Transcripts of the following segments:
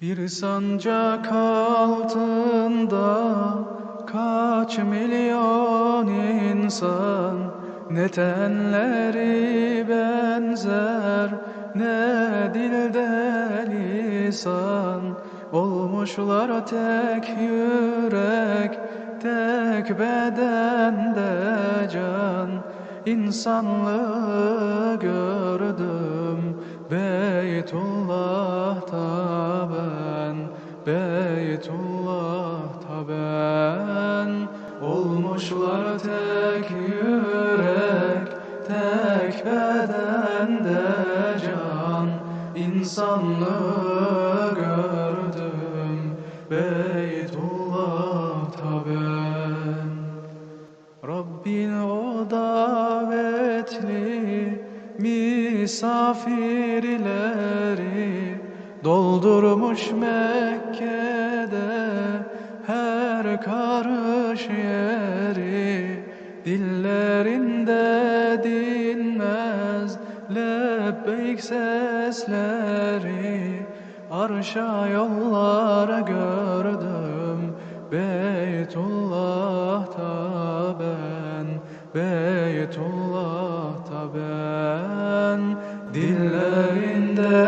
Bir sancak altında kaç milyon insan Ne tenleri benzer ne dilde lisan Olmuşlar tek yürek tek bedende can. İnsanlığı gördüm Beytullah'ta bedende can İnsanlığı gördüm. Beytullah'ta ben. Rabbin o davetli misafirleri doldurmuş Mekke'de her karış yeri dillerinde dinmez lebbeyk sesleri. Arşa yollar gördüm Beytullah'ta ben Beytullah'ta ben. Dillerinde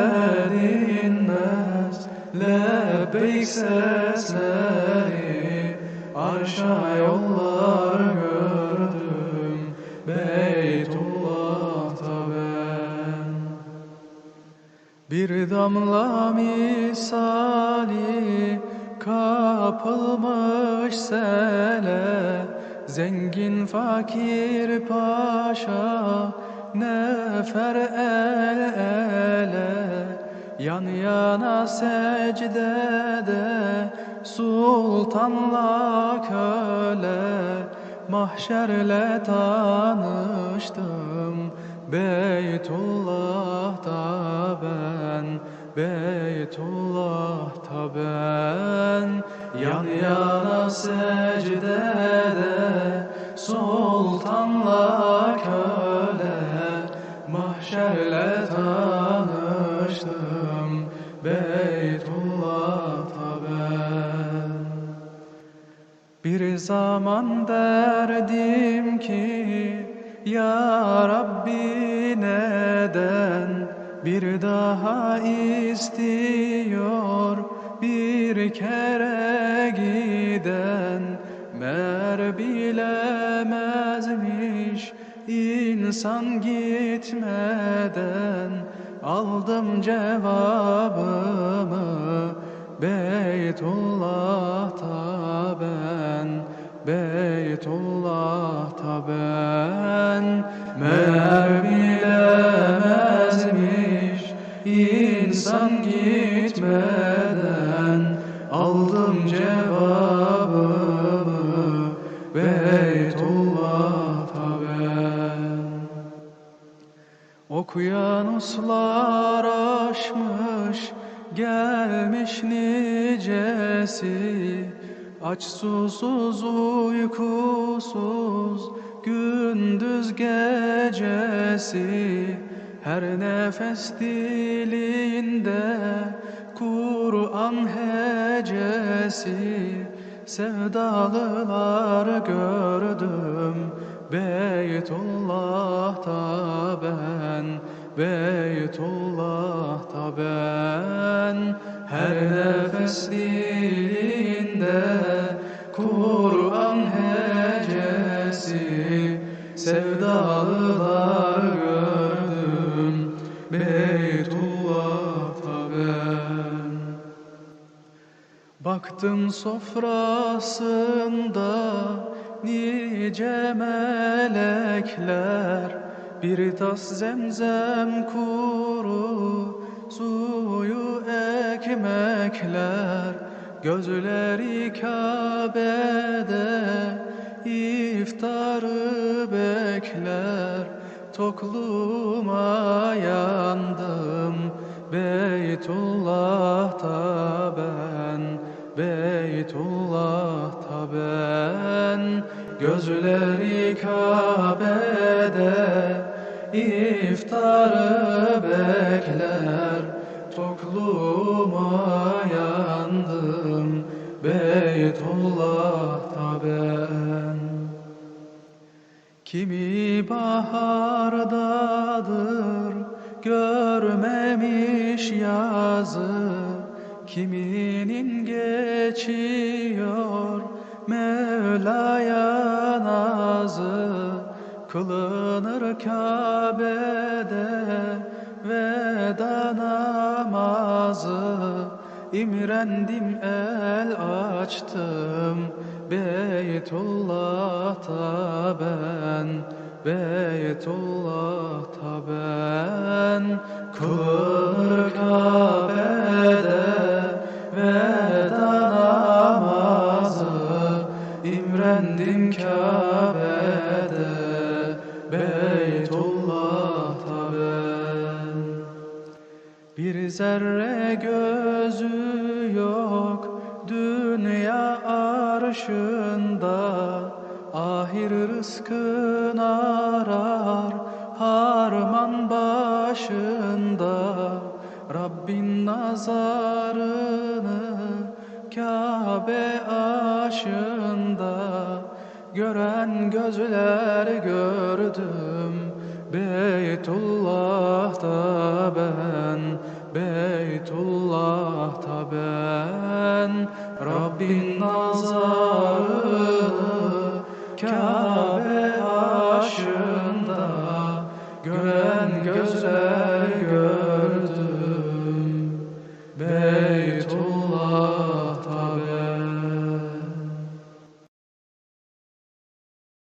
dinmez Lebbeyk sesleri Arşa yollar gördüm Beytullah'ta ben. Bir damla misali kapılmış sele Zengin fakir paşa nefer el ele. Yan yana secdede sultanla köle Mahşerle tanıştım. Beytullah'ta ben Beytullah'ta ben. Yan yana secdede Sultanla köle Mahşerle tanıştım. Beytullah'ta bir zaman derdim ki Ya Rabbi neden bir daha istiyor? Bir kere giden Mer bilemezmiş. İnsan gitmeden Aldım cevabımı Beytullah'ta ben Beytullah'ta ben Meğer bilemezmiş insan gitmeden. Aldım cevabımı Beytullah'ta ben. Okyanuslar aşmış gelmiş nicesi Aç susuz uykusuz gündüz gecesi. Her nefes dilinde Kur'an hecesi. Sevdalılar gördüm Beytullah'ta ben Beytullah'ta ben Her nefes dilinde Kur'an hecesi Sevdalılar gördüm Beytullah'ta ben. Baktım sofrasında nice melekler Bir tas zemzem kuru suyu ekmekler Gözleri Kabe'de iftarı bekler. Tokluğuma yandım Beytullah'ta ben Beytullah'ta ben. Gözleri Kabe'de iftarı bekler Tokluğuma Beytullah'ta ben. Kimi bahardadır görmemiş yazı. Kiminin geçiyor Mevla'ya nazı. Kılınır Kabe'de veda namazı. İmrendim el açtım. Beytullah'ta ben Beytullah'ta ben. Kılınır Kabe'de veda namazı. İmrendim Kabe'de Beytullah'ta zerre gözü yok dünya arşında. Ahir rızkın arar harman başında. Rabbin nazarını Kabe aşında. Gören gözler gördüm Beytullah'ta ben Beytullah'ta ben. Rabbin nazarını Kabe aşında Gören gözler